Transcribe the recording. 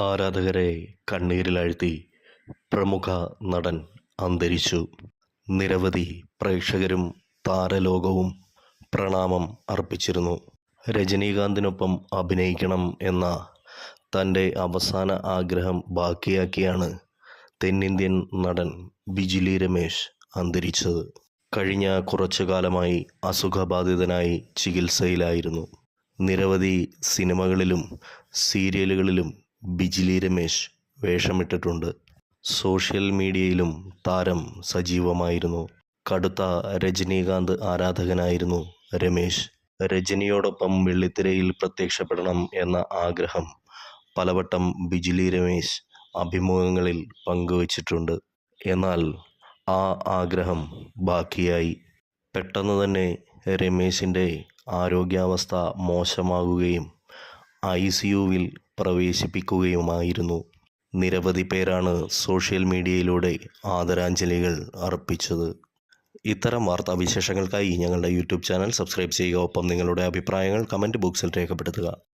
ആരാധകരെ കണ്ണീരിലാഴ്ത്തി പ്രമുഖ നടൻ അന്തരിച്ചു. നിരവധി പ്രേക്ഷകരും താരലോകവും പ്രണാമം അർപ്പിച്ചിരുന്നു. രജനീകാന്തിനൊപ്പം അഭിനയിക്കണം എന്ന തന്റെ അവസാന ആഗ്രഹം ബാക്കിയാക്കിയാണ് തെന്നിന്ത്യൻ നടൻ ബിജിലി രമേശ് അന്തരിച്ചത്. കഴിഞ്ഞ കുറച്ചു കാലമായി അസുഖബാധിതനായി ചികിത്സയിലായിരുന്നു. നിരവധി സിനിമകളിലും സീരിയലുകളിലും ബിജിലി രമേശ് വേഷമിട്ടിട്ടുണ്ട്. സോഷ്യൽ മീഡിയയിലും താരം സജീവമായിരുന്നു. കടുത്ത രജനീകാന്ത് ആരാധകനായിരുന്നു രമേശ്. രജനിയോടൊപ്പം വെള്ളിത്തിരയിൽ പ്രത്യക്ഷപ്പെടണം എന്ന ആഗ്രഹം പലവട്ടം ബിജിലി രമേശ് അഭിമുഖങ്ങളിൽ പങ്കുവച്ചിട്ടുണ്ട്. എന്നാൽ ആ ആഗ്രഹം ബാക്കിയായി. പെട്ടെന്ന് തന്നെ രമേശിന്റെ ആരോഗ്യാവസ്ഥ മോശമാകുകയും ഐ സി യുവിൽ പ്രവേശിപ്പിക്കുകയുമായിരുന്നു. നിരവധി പേരാണ് സോഷ്യൽ മീഡിയയിലൂടെ ആദരാഞ്ജലികൾ അർപ്പിച്ചത്. ഇത്തരം വാർത്താ വിശേഷങ്ങൾക്കായി ഞങ്ങളുടെ യൂട്യൂബ് ചാനൽ സബ്സ്ക്രൈബ് ചെയ്യുക. ഒപ്പം നിങ്ങളുടെ അഭിപ്രായങ്ങൾ കമന്റ് ബോക്സിൽ രേഖപ്പെടുത്തുക.